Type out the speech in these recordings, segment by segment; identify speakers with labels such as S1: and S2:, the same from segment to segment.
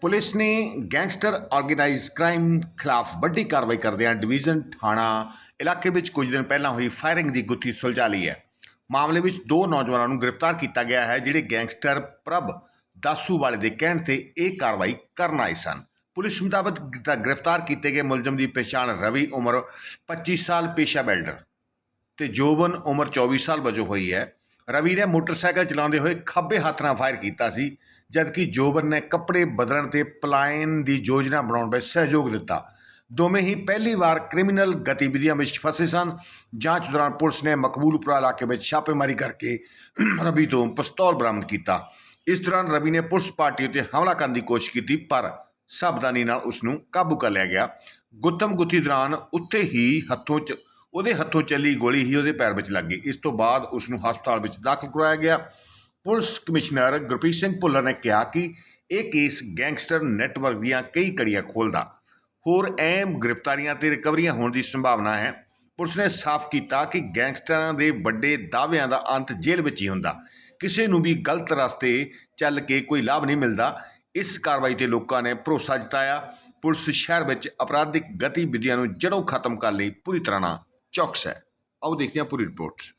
S1: Police ਨੇ gangster organise crime ਖਿਲਾਫ ਵੱਡੀ ਕਾਰਵਾਈ ਕਰਦਿਆਂ ਡਿਵੀਜ਼ਨ ਥਾਣਾ ਇਲਾਕੇ ਵਿੱਚ ਕੁਝ ਦਿਨ ਪਹਿਲਾਂ ਹੋਈ ਫਾਇਰਿੰਗ ਦੀ ਗੁੱਥੀ ਸੁਲਝਾ ਲਈ ਹੈ। ਮਾਮਲੇ ਵਿੱਚ ਦੋ ਨੌਜਵਾਨਾਂ ਨੂੰ ਗ੍ਰਿਫਤਾਰ ਕੀਤਾ ਗਿਆ ਹੈ, ਜਿਹੜੇ ਗੈਂਗਸਟਰ ਪ੍ਰਭ ਦਾਸੂ ਵਾਲੇ ਦੇ ਕਹਿਣ ਤੇ ਇਹ ਕਾਰਵਾਈ ਕਰਨ ਆਏ ਸਨ। ਪੁਲਿਸ ਮੁਤਾਬਕ ਗ੍ਰਿਫਤਾਰ ਕੀਤੇ ਗਏ ਮੁਲਜ਼ਮ ਦੀ ਪਛਾਣ ਰਵੀ ਉਮਰ 25 ਸਾਲ, ਪੇਸ਼ਾ ਵੈਲਡਰ ਤੇ ਜੋਬਨ ਉਮਰ 24 ਸਾਲ ਵਜੋਂ ਹੋਈ ਹੈ। ਰਵੀ ਨੇ ਮੋਟਰਸਾਈਕਲ ਚਲਾਉਂਦੇ ਹੋਏ ਖੱਬੇ ਹੱਥ ਨਾਲ ਫਾਇਰ ਕੀਤਾ ਸੀ। ਜਦਕਿ ਜੋਬਨ ਨੇ ਕੱਪੜੇ ਬਦਲਣ ਤੇ ਪਲਾਇਨ ਦੀ ਯੋਜਨਾ ਬਣਾਉਣ ਵਿੱਚ ਸਹਿਯੋਗ ਦਿੱਤਾ। ਦੋਵੇਂ ਹੀ ਪਹਿਲੀ ਵਾਰ ਕ੍ਰਿਮੀਨਲ ਗਤੀਵਿਧੀਆਂ ਵਿੱਚ ਫਸੇ ਸਨ। ਜਾਂਚ ਦੌਰਾਨ ਪੁਲਿਸ ਨੇ ਮਕਬੂਲਪੁਰਾ ਇਲਾਕੇ ਵਿੱਚ ਛਾਪੇਮਾਰੀ ਕਰਕੇ ਰਵੀ ਤੋਂ ਪਿਸਤੌਲ ਬਰਾਮਦ ਕੀਤਾ। ਇਸ ਦੌਰਾਨ ਰਵੀ ਨੇ ਪੁਲਿਸ ਪਾਰਟੀ ਉੱਤੇ ਹਮਲਾ ਕਰਨ ਦੀ ਕੋਸ਼ਿਸ਼ ਕੀਤੀ, ਪਰ ਸਾਵਧਾਨੀ ਨਾਲ ਉਸ ਨੂੰ ਕਾਬੂ ਕਰ ਲਿਆ ਗਿਆ। ਗੁੱਤਮ ਗੁੱਥੀ ਦੌਰਾਨ ਉੱਥੇ ਹੀ ਹੱਥੋਂ ਚ ਉਹਦੇ ਹੱਥੋਂ ਚੱਲੀ ਗੋਲੀ ਹੀ ਉਹਦੇ ਪੈਰ ਵਿੱਚ ਲੱਗ ਗਈ। ਇਸ ਤੋਂ ਬਾਅਦ ਉਸ ਨੂੰ ਹਸਪਤਾਲ ਵਿੱਚ ਦਾਖਲ ਕਰਵਾਇਆ ਗਿਆ। ਪੁਲਿਸ ਕਮਿਸ਼ਨਰ ਗੁਰਪ੍ਰੀਤ ਸਿੰਘ ਭੁੱਲਰ ਨੇ ਕਿਹਾ ਕਿ ਇਹ ਕੇਸ ਗੈਂਗਸਟਰ ਨੈਟਵਰਕ ਦੀਆਂ ਕਈ ਕੜੀਆਂ ਖੋਲਦਾ ਹੋਰ ਅਹਿਮ ਗ੍ਰਿਫਤਾਰੀਆਂ ਤੇ ਰਿਕਵਰੀਆਂ ਹੋਣ ਦੀ ਸੰਭਾਵਨਾ ਹੈ। ਪੁਲਿਸ ਨੇ ਸਾਫ਼ ਕੀਤਾ ਕਿ ਗੈਂਗਸਟਰਾਂ ਦੇ ਵੱਡੇ ਦਾਅਵਿਆਂ ਦਾ ਅੰਤ ਜੇਲ੍ਹ ਵਿੱਚ ਹੀ ਹੁੰਦਾ। ਕਿਸੇ ਨੂੰ ਵੀ ਗਲਤ ਰਸਤੇ ਚੱਲ ਕੇ ਕੋਈ ਲਾਭ ਨਹੀਂ ਮਿਲਦਾ। ਇਸ ਕਾਰਵਾਈ ਤੇ ਲੋਕਾਂ ਨੇ ਭਰੋਸਾ ਜਤਾਇਆ। ਪੁਲਿਸ ਸ਼ਹਿਰ ਵਿੱਚ ਅਪਰਾਧਿਕ ਗਤੀਵਿਧੀਆਂ ਨੂੰ ਜੜੋਂ ਖਤਮ ਕਰਨ ਲਈ ਪੂਰੀ ਤਰ੍ਹਾਂ ਨਾਲ ਚੌਕਸ ਹੈ। ਆਓ ਦੇਖਦੇ ਹਾਂ ਪੂਰੀ ਰਿਪੋਰਟ।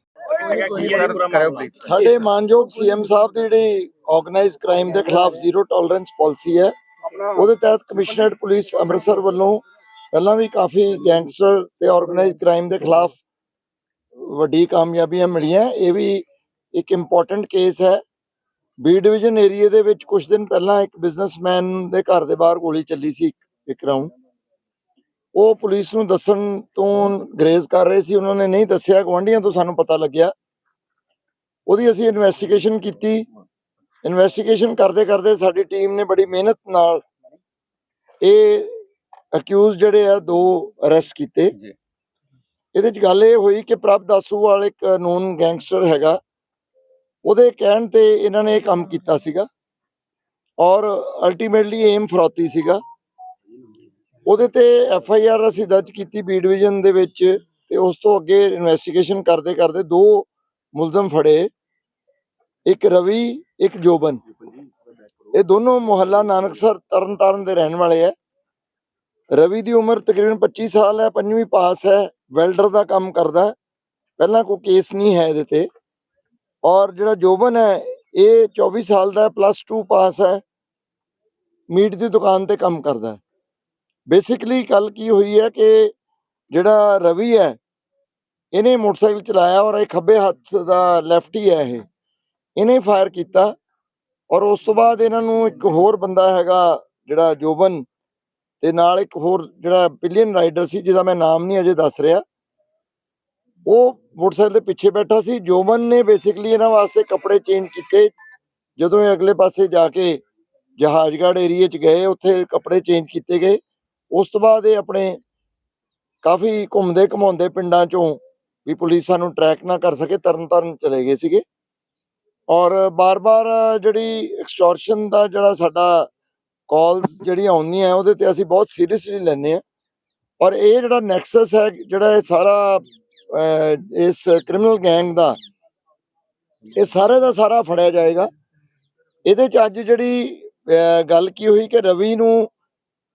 S2: ਸਾਡੇ ਮਾਨਯੋਗ ਸੀਐਮ ਸਾਹਿਬ ਦੀ ਜਿਹੜੀ ਆਰਗੇਨਾਈਜ਼ ਕ੍ਰਾਈਮ ਦੇ ਖਿਲਾਫ ਜ਼ੀਰੋ ਟੋਲਰੈਂਸ ਪਾਲਿਸੀ ਹੈ ਉਹਦੇ ਤਹਿਤ ਕਮਿਸ਼ਨਰੇਟ ਪੁਲਿਸ ਅੰਮ੍ਰਿਤਸਰ ਵੱਲੋਂ ਪਹਿਲਾਂ ਵੀ ਕਾਫੀ ਗੈਂਗਸਟਰ ਤੇ ਆਰਗੇਨਾਈਜ਼ ਕ੍ਰਾਈਮ ਦੇ ਖਿਲਾਫ ਵੱਡੀ ਕਾਮਯਾਬੀਆਂ ਮਿਲੀਆਂ। ਇਹ ਵੀ ਇੱਕ ਇੰਪੋਰਟੈਂਟ ਕੇਸ ਹੈ। ਬੀ ਡਿਵੀਜ਼ਨ ਏਰੀਆ ਦੇ ਵਿੱਚ ਕੁਝ ਦਿਨ ਪਹਿਲਾਂ ਇੱਕ ਬਿਜ਼ਨਸਮੈਨ ਦੇ ਘਰ ਦੇ ਬਾਹਰ ਗੋਲੀ ਚੱਲੀ ਸੀ ਇੱਕ- ਇੱਕ ਰਾਉਂਡ ਉਹ ਪੁਲਿਸ ਨੂੰ ਦੱਸਣ ਤੋਂ ਗਰੇਜ਼ ਕਰ ਰਹੇ ਸੀ ਉਹਨਾਂ ਨੇ ਨਹੀਂ ਦੱਸਿਆ ਗਵਾਂਢੀਆਂ ਤੋਂ ਸਾਨੂੰ ਪਤਾ ਲੱਗਿਆ। ਉਹਦੀ ਅਸੀਂ ਇਨਵੈਸਟੀਗੇਸ਼ਨ ਕੀਤੀ। ਇਨਵੈਸਟੀਗੇਸ਼ਨ ਕਰਦੇ ਕਰਦੇ ਸਾਡੀ ਟੀਮ ਨੇ ਬੜੀ ਮਿਹਨਤ ਨਾਲ ਇਹ ਅਕਿਊਜ਼ ਜਿਹੜੇ ਆ ਦੋ ਅਰੈਸਟ ਕੀਤੇ। ਇਹਦੇ ਚ ਗੱਲ ਇਹ ਹੋਈ ਕਿ ਪ੍ਰਭ ਦਾਸੂ ਵਾਲ ਇੱਕ ਨੋਨ ਗੈਂਗਸਟਰ ਹੈਗਾ। ਉਹਦੇ ਕਹਿਣ ਤੇ ਇਹਨਾਂ ਨੇ ਇਹ ਕੰਮ ਕੀਤਾ ਸੀਗਾ। ਔਰ ਅਲਟੀਮੇਟਲੀ ਏਮ ਫਰੋਤੀ ਸੀਗਾ। ਉਹਦੇ ਤੇ ਐਫ ਆਈ ਆਰ ਅਸੀਂ ਦਰਜ ਕੀਤੀ ਬੀ ਡਿਵੀਜ਼ਨ ਦੇ ਵਿੱਚ ਤੇ ਉਸ ਤੋਂ ਅੱਗੇ ਇਨਵੈਸਟੀਗੇਸ਼ਨ ਕਰਦੇ ਕਰਦੇ ਦੋ ਮੁਲਜ਼ਮ ਫੜੇ, ਇੱਕ ਰਵੀ, ਇੱਕ ਜੋਬਨ। ਇਹ ਦੋਨੋਂ ਮੁਹੱਲਾ ਨਾਨਕਸਰ ਤਰਨਤਾਰਨ ਦੇ ਰਹਿਣ ਵਾਲੇ ਹੈ ਰਵੀ ਦੀ ਉਮਰ ਤਕਰੀਬਨ 25 ਸਾਲ ਹੈ, ਪੰਜਵੀਂ ਪਾਸ ਹੈ, ਵੈਲਡਰ ਦਾ ਕੰਮ ਕਰਦਾ ਪਹਿਲਾਂ ਕੋਈ ਕੇਸ ਨਹੀਂ ਹੈ ਇਹਦੇ ਤੇ। ਔਰ ਜਿਹੜਾ ਜੋਬਨ ਹੈ, ਇਹ 24 ਸਾਲ ਦਾ ਪਲੱਸ 2 ਪਾਸ ਹੈ। ਮੀਟ ਦੀ ਦੁਕਾਨ ਤੇ ਕੰਮ ਕਰਦਾ ਹੈ। ਬੇਸਿਕਲੀ ਗੱਲ ਕੀ ਹੋਈ ਹੈ ਕਿ ਜਿਹੜਾ ਰਵੀ ਹੈ, ਇਹਨੇ ਮੋਟਰਸਾਈਕਲ ਚਲਾਇਆ ਔਰ ਇਹ ਖੱਬੇ ਹੱਥ ਦਾ ਲੈਫਟੀ ਹੈ ਇਹ। ਇਹਨੇ ਫਾਇਰ ਕੀਤਾ ਔਰ ਉਸ ਤੋਂ ਬਾਅਦ ਇਹਨਾਂ ਨੂੰ ਇੱਕ ਹੋਰ ਬੰਦਾ ਹੈਗਾ ਜਿਹੜਾ ਜੋਬਨ ਤੇ ਨਾਲ ਇੱਕ ਹੋਰ ਜਿਹੜਾ ਬਿਲੀਅਨ ਰਾਈਡਰ ਸੀ, ਜਿਹਦਾ ਮੈਂ ਨਾਮ ਨਹੀਂ ਅਜੇ ਦੱਸ ਰਿਹਾ। ਉਹ ਮੋਟਰਸਾਈਕਲ ਦੇ ਪਿੱਛੇ ਬੈਠਾ ਸੀ। ਜੋਬਨ ਨੇ ਬੇਸਿਕਲੀ ਇਹਨਾਂ ਵਾਸਤੇ ਕੱਪੜੇ ਚੇਂਜ ਕੀਤੇ। ਜਦੋਂ ਇਹ ਅਗਲੇ ਪਾਸੇ ਜਾ ਕੇ ਜਹਾਜ਼ਗੜ੍ਹ ਏਰੀਏ 'ਚ ਗਏ, ਉੱਥੇ ਕੱਪੜੇ ਚੇਂਜ ਕੀਤੇ ਗਏ। ਉਸ ਤੋਂ ਬਾਅਦ ਇਹ ਆਪਣੇ ਕਾਫੀ ਘੁੰਮਦੇ ਘਮਾਉਂਦੇ ਪਿੰਡਾਂ 'ਚੋਂ ਵੀ ਪੁਲਿਸ ਸਾਨੂੰ ਟਰੈਕ ਨਾ ਕਰ ਸਕੇ ਤਰਨ ਤਾਰਨ ਚਲੇ ਗਏ ਸੀਗੇ। ਔਰ ਬਾਰ-ਬਾਰ ਜਿਹੜੀ ਐਕਸਟੋਰਸ਼ਨ ਦਾ ਜਿਹੜਾ ਸਾਡਾ ਕਾਲਸ ਜਿਹੜੀਆਂ ਆਉਂਦੀਆਂ ਉਹਦੇ ਤੇ ਅਸੀਂ ਬਹੁਤ ਸੀਰੀਅਸਲੀ ਲੈਂਦੇ ਆ ਔਰ ਇਹ ਜਿਹੜਾ ਨੈਕਸਸ ਹੈ, ਜਿਹੜਾ ਇਹ ਸਾਰਾ ਇਸ ਕ੍ਰਿਮੀਨਲ ਗੈਂਗ ਦਾ, ਇਹ ਸਾਰੇ ਦਾ ਸਾਰਾ ਫੜਿਆ ਜਾਏਗਾ। ਇਹਦੇ ਚ ਅੱਜ ਜਿਹੜੀ ਗੱਲ ਕੀ ਹੋਈ ਕਿ ਰਵੀ ਨੂੰ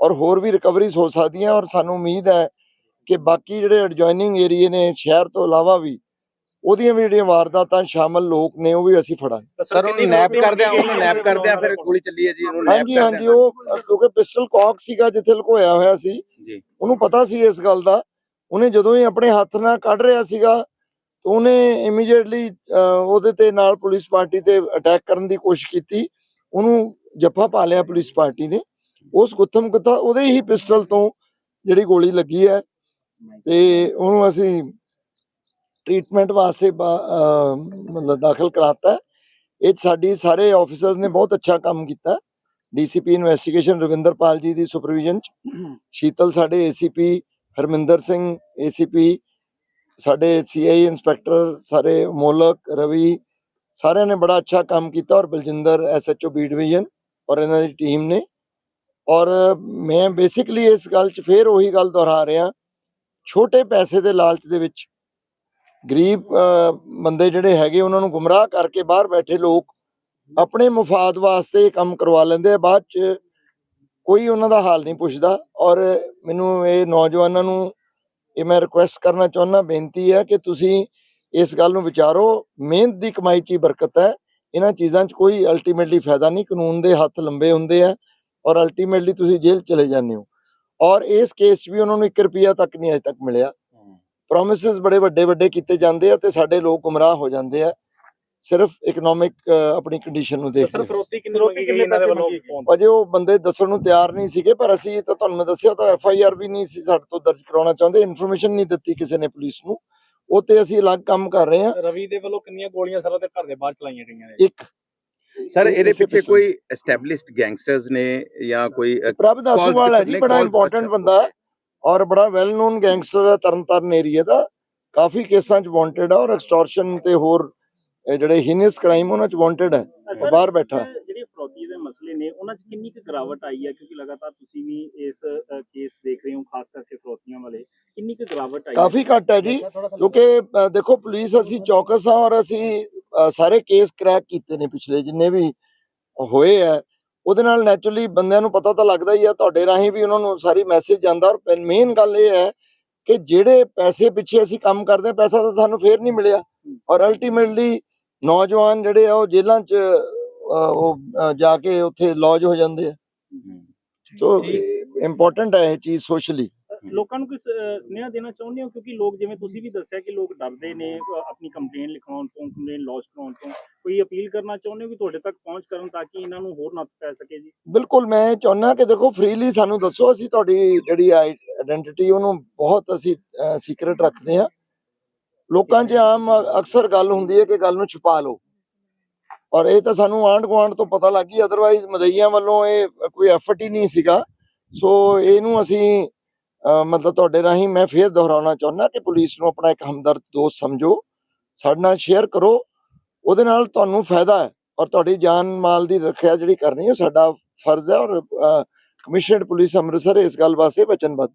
S2: ਔਰ ਹੋਰ ਵੀ ਰਿਕਵਰੀਜ਼ ਹੋ ਸਕਦੀਆਂ ਔਰ ਸਾਨੂੰ ਉਮੀਦ ਹੈ ਕਿ ਬਾਕੀ ਜਿਹੜੇ ਐਡਜੋਇਨਿੰਗ ਏਰੀਏ ਨੇ ਸ਼ਹਿਰ ਤੋਂ ਇਲਾਵਾ ਵੀ ਉਹਦੀਆਂ ਵੀ ਜਿਹੜੀਆਂ ਵਾਰਦਾਤਾਂ ਸ਼ਾਮਲ ਲੋਕ ਨੇ ਉਹ ਵੀ ਅਸੀਂ ਫੜਾਂਗੇ।
S3: ਸਰ ਉਹਨੂੰ ਨੈਪ ਕਰਦੇ ਆ ਉਹਨੂੰ ਨੈਪ ਕਰਦੇ ਆ ਫਿਰ ਗੋਲੀ ਚੱਲੀ ਹੈ ਜੀ ਉਹਨੂੰ nap
S2: ਹਾਂਜੀ। ਹਾਂਜੀ ਉਹ ਕਿਉਂਕਿ ਪਿਸਟਲ ਕੌਕ ਸੀਗਾ ਜਿੱਥੇ ਲੁਕੋਇਆ ਹੋਇਆ ਸੀ।
S3: ਜੀ।
S2: ਉਹਨੂੰ ਪਤਾ ਸੀ ਇਸ ਗੱਲ ਦਾ। ਉਹਨੇ ਜਦੋਂ ਹੀ ਆਪਣੇ ਹੱਥ ਨਾਲ ਕੱਢ ਰਿਹਾ ਸੀਗਾ ਤਾਂ ਉਹਨੇ ਇਮੀਡੀਏਟਲੀ ਉਹਦੇ ਤੇ ਨਾਲ ਪੁਲਿਸ ਪਾਰਟੀ ਤੇ ਅਟੈਕ ਕਰਨ ਦੀ ਕੋਸ਼ਿਸ਼ ਕੀਤੀ। ਉਹਨੂੰ ਜੱਫਾ ਪਾ ਲਿਆ ਪੁਲਿਸ ਪਾਰਟੀ ਨੇ। ਉਸ ਗੁੱਥਮ ਗੁੱਥਾ ਉਹਦੇ ਹੀ ਪਿਸਟਲ ਤੋਂ ਜਿਹੜੀ ਗੋਲੀ ਲੱਗੀ ਹੈ ਤੇ ਉਹਨੂੰ ਅਸੀਂ ਟ੍ਰੀਟਮੈਂਟ ਵਾਸਤੇ ਮਤਲਬ ਦਾਖਲ ਕਰਾਤਾ ਇਹ ਸਾਡੀ ਸਾਰੇ ਆਫੀਸਰਸ ਨੇ ਬਹੁਤ ਅੱਛਾ ਕੰਮ ਕੀਤਾ। ਡੀਸੀਪੀ ਇਨਵੈਸਟੀਗੇਸ਼ਨ ਰਵਿੰਦਰਪਾਲ ਜੀ ਦੀ ਸੁਪਰਵਿਜ਼ਨ ਚ। ਸ਼ੀਤਲ ਸਾਡੇ ਏਸੀਪੀ ਹਰਮਿੰਦਰ ਸਿੰਘ ਏਸੀਪੀ ਸਾਡੇ ਸੀਆਈ ਇੰਸਪੈਕਟਰ ਸਾਰੇ ਮੋਲਕ, ਰਵੀ, ਸਾਰਿਆਂ ਨੇ ਬੜਾ ਅੱਛਾ ਕੰਮ ਕੀਤਾ ਔਰ ਬਲਜਿੰਦਰ ਐਸਐਚਓ ਬੀ ਡਿਵੀਜ਼ਨ ਔਰ ਇਹਨਾਂ ਦੀ ਟੀਮ ਨੇ। ਔਰ ਮੈਂ ਬੇਸਿਕਲੀ ਇਸ ਗੱਲ 'ਚ ਫੇਰ ਉਹੀ ਗੱਲ ਦੁਹਰਾ ਰਿਹਾ, ਛੋਟੇ ਪੈਸੇ ਦੇ ਲਾਲਚ ਦੇ ਵਿੱਚ, ਗਰੀਬ ਬੰਦੇ ਜਿਹੜੇ ਹੈਗੇ ਉਹਨਾਂ ਨੂੰ ਗੁੰਮਰਾਹ ਕਰਕੇ ਬਾਹਰ ਬੈਠੇ ਲੋਕ ਆਪਣੇ ਮਫਾਦ ਵਾਸਤੇ ਇਹ ਕੰਮ ਕਰਵਾ ਲੈਂਦੇ ਆ, ਬਾਅਦ 'ਚ ਕੋਈ ਉਹਨਾਂ ਦਾ ਹਾਲ ਨਹੀਂ ਪੁੱਛਦਾ ਔਰ ਮੈਨੂੰ ਇਹ ਨੌਜਵਾਨਾਂ ਨੂੰ ਇਹ ਮੈਂ ਰਿਕੁਐਸਟ ਕਰਨਾ ਚਾਹੁੰਦਾ ਬੇਨਤੀ ਹੈ ਕਿ ਤੁਸੀਂ ਇਸ ਗੱਲ ਨੂੰ ਵਿਚਾਰੋ, ਮਿਹਨਤ ਦੀ ਕਮਾਈ 'ਚ ਹੀ ਬਰਕਤ ਹੈ, ਇਹਨਾਂ ਚੀਜ਼ਾਂ 'ਚ ਕੋਈ ਅਲਟੀਮੇਟਲੀ ਫਾਇਦਾ ਨਹੀਂ, ਕਾਨੂੰਨ ਦੇ ਹੱਥ ਲੰਬੇ ਹੁੰਦੇ ਆ ਔਰ ਅਲਟੀਮੇਟਲੀ ਤੁਸੀਂ ਜੇਲ੍ਹ ਚਲੇ ਜਾਂਦੇ ਹੋ। ਔਰ ਇਸ ਕੇਸ 'ਚ ਵੀ ਉਹਨਾਂ ਨੂੰ 1 ਰੁਪਿਆ ਤੱਕ ਨਹੀਂ ਅਜੇ ਤੱਕ ਮਿਲਿਆ। ਪ੍ਰੋਮਿਸਸ ਬੜੇ ਵੱਡੇ ਵੱਡੇ ਕੀਤੇ ਜਾਂਦੇ ਆ ਤੇ ਸਾਡੇ ਲੋਕ ਗੁੰਮਰਾਹ ਹੋ ਜਾਂਦੇ ਆ। ਸਿਰਫ ਇਕਨੋਮਿਕ ਆਪਣੀ ਕੰਡੀਸ਼ਨ ਨੂੰ ਦੇਖ ਕੇ
S4: ਫਰੋਤੀ ਕਿੰਨੀ
S2: ਅਜੇ ਉਹ ਬੰਦੇ ਦੱਸਣ ਨੂੰ ਤਿਆਰ ਨਹੀਂ ਸੀਗੇ ਪਰ ਅਸੀਂ ਤਾਂ ਤੁਹਾਨੂੰ ਮੈਂ ਦੱਸਿਆ ਤਾਂ ਐਫ ਆਈ ਆਰ ਵੀ ਨਹੀਂ ਸੀ ਸਾਡੇ ਤੋਂ ਦਰਜ ਕਰਾਉਣਾ ਚਾਹੁੰਦੇ ਇਨਫੋਰਮੇਸ਼ਨ ਨਹੀਂ ਦਿੱਤੀ ਕਿਸੇ ਨੇ ਪੁਲਿਸ ਨੂੰ। ਉਹ ਤੇ ਅਸੀਂ ਅਲੱਗ ਕੰਮ ਕਰ ਰਹੇ ਹਾਂ।
S4: ਰਵੀ ਦੇ ਵੱਲੋਂ ਕਿੰਨੀਆਂ ਗੋਲੀਆਂ ਸਰ ਉਹਦੇ ਘਰ ਦੇ ਬਾਹਰ ਚਲਾਈਆਂ ਗਈਆਂ ਨੇ?
S2: ਇੱਕ
S3: ਸਰ
S2: ਇਹ-
S3: ਇਹਦੇ ਪਿੱਛੇ। ਕੋਈ ਐਸਟੈਬਲਿਸ਼ਡ ਗੈਂਗਸਟਰਸ ਨੇ ਜਾਂ ਕੋਈ
S2: ਪ੍ਰਭ ਦਾਸੂਵਾਲ ਹੈ ਜੀ ਬੜਾ ਇੰਪੋਰਟੈਂਟ ਬੰਦਾ ਹੈ ਔਰ ਬੜਾ ਵੈਲ ਨੋਨ ਗੈਂਗਸਟਰ ਹੈ ਤਰਨਤਾਰਨ ਏਰੀਆ ਦਾ ਕਾਫੀ ਕੇਸਾਂ 'ਚ ਵਾਂਟਡ ਹੈ ਔਰ ਐਕਸਟੋਰਸ਼ਨ ਤੇ ਹੋਰ ਜਿਹੜੇ ਹੀਨਸ ਕ੍ਰਾਈਮ ਉਹਨਾਂ 'ਚ ਵਾਂਟਡ ਹੈ ਬਾਹਰ ਬੈਠਾ।
S5: ਜਿਹੜੀ ਫਰੋਤੀ ਦੇ ਮਸਲੇ ਨੇ ਉਹਨਾਂ 'ਚ ਕਿੰਨੀ ਕੁ ਗਿਰਾਵਟ ਆਈ ਹੈ ਕਿਉਂਕਿ ਲਗਾਤਾਰ ਤੁਸੀਂ ਵੀ ਇਸ ਕੇਸ ਦੇਖ ਰਹੇ ਹੋ ਖਾਸ ਕਰਕੇ ਫਰੋਤੀਆਂ ਵਾਲੇ ਕਿੰਨੀ ਕੁ ਗਿਰਾਵਟ ਆਈ ਹੈ?
S2: ਕਾਫੀ ਘੱਟ ਹੈ ਜੀ ਕਿਉਂਕਿ ਦੇਖੋ ਪੁਲਿਸ ਅਸੀਂ ਚੌਕਸ ਹਾਂ ਔਰ ਅਸੀਂ ਸਾਰੇ ਕੇਸ ਕ੍ਰੈਕ ਕੀਤੇ ਨੇ ਪਿਛਲੇ ਜਿੰਨੇ ਵੀ ਹੋਏ ਆ ਉਹਦੇ ਨਾਲ ਨੈਚੁਰਲੀ ਬੰਦਿਆਂ ਨੂੰ ਪਤਾ ਤਾਂ ਲੱਗਦਾ ਹੀ ਆ ਤੁਹਾਡੇ ਰਾਹੀਂ ਵੀ ਉਹਨਾਂ ਨੂੰ ਸਾਰੀ ਮੈਸੇਜ ਜਾਂਦਾ। ਔਰ ਮੇਨ ਗੱਲ ਇਹ ਹੈ ਕਿ ਜਿਹੜੇ ਪੈਸੇ ਪਿੱਛੇ ਅਸੀਂ ਕੰਮ ਕਰਦੇ ਪੈਸਾ ਤਾਂ ਸਾਨੂੰ ਫੇਰ ਨਹੀਂ ਮਿਲਿਆ। ਔਰ ਅਲਟੀਮੇਟਲੀ ਨੌਜਵਾਨ ਜਿਹੜੇ ਆ ਉਹ ਜੇਲ੍ਹਾਂ 'ਚ ਉਹ ਜਾ ਕੇ ਉੱਥੇ ਲੌਜ ਹੋ ਜਾਂਦੇ ਆ। ਸੋ ਇੰਪੋਰਟੈਂਟ ਹੈ ਇਹ ਚੀਜ਼ ਸੋਸ਼ਲੀ
S5: ਲੋਕਾਂ ਨੂੰ ਕੋਈ ਸੁਨੇਹਾ ਦੇਣਾ ਚਾਹੁੰਦੇ ਹੋ? ਕਿਉਂਕਿ ਲੋਕ ਜਿਵੇਂ ਤੁਸੀਂ ਵੀ ਦੱਸਿਆ ਕਿ ਲੋਕ ਡਰਦੇ ਨੇ ਆਪਣੀ ਕੰਪਲੇਨ ਲਿਖਾਉਣ ਤੋਂ ਕੰਪਲੇਨ ਲੌਜ ਕਰਾਉਣ ਤੋਂ। ਕੋਈ ਅਪੀਲ ਕਰਨਾ ਚਾਹੁੰਦੇ ਹੋ ਕਿ ਤੁਹਾਡੇ ਤੱਕ ਪਹੁੰਚ ਕਰਨ ਤਾਂ ਕਿ ਇਹਨਾਂ ਨੂੰ ਹੋਰ ਨੱਥ ਪੈ ਸਕੇ ਜੀ?
S2: ਬਿਲਕੁਲ ਮੈਂ ਚਾਹੁੰਦਾ ਕਿ ਦੇਖੋ ਫ੍ਰੀਲੀ ਸਾਨੂੰ ਦੱਸੋ ਅਸੀਂ ਤੁਹਾਡੀ ਜਿਹੜੀ ਆਇਡੈਂਟੀਟੀ ਉਹਨੂੰ ਬਹੁਤ ਅਸੀਂ ਸੀਕ੍ਰੀਟ ਰੱਖਦੇ ਹਾਂ। ਲੋਕਾਂ 'ਚ ਆਮ ਅਕਸਰ ਗੱਲ ਹੁੰਦੀ ਹੈ ਕਿ ਗੱਲ ਨੂੰ ਛੁਪਾ ਲਓ। ਔਰ ਇਹ ਤਾਂ ਸਾਨੂੰ ਆਂਢ ਗੁਆਂਢ ਤੋਂ ਪਤਾ ਲੱਗ ਗਈ ਅਦਰਵਾਈਜ਼ ਮਦਈਆਂ ਵੱਲੋਂ ਇਹ ਕੋਈ ਐਫਰਟ ਹੀ ਨਹੀਂ ਸੀਗਾ। ਸੋ ਇਹਨੂੰ ਅਸੀਂ ਮਤਲਬ ਤੁਹਾਡੇ ਰਾਹੀਂ ਮੈਂ ਫੇਰ ਦੁਹਰਾਉਣਾ ਚਾਹੁੰਦਾ ਕਿ ਪੁਲਿਸ ਨੂੰ ਆਪਣਾ ਇੱਕ ਹਮਦਰਦ ਦੋਸਤ ਸਮਝੋ, ਸਾਡੇ ਨਾਲ ਸ਼ੇਅਰ ਕਰੋ, ਉਹਦੇ ਨਾਲ ਤੁਹਾਨੂੰ ਫਾਇਦਾ ਹੈ ਔਰ ਤੁਹਾਡੀ ਜਾਨ ਮਾਲ ਦੀ ਰੱਖਿਆ ਜਿਹੜੀ ਕਰਨੀ ਹੈ ਉਹ ਸਾਡਾ ਫਰਜ਼ ਹੈ ਔਰ ਕਮਿਸ਼ਨਡ ਪੁਲਿਸ ਅੰਮ੍ਰਿਤਸਰ ਇਸ ਗੱਲ ਵਾਸਤੇ ਵਚਨਬੱਧ।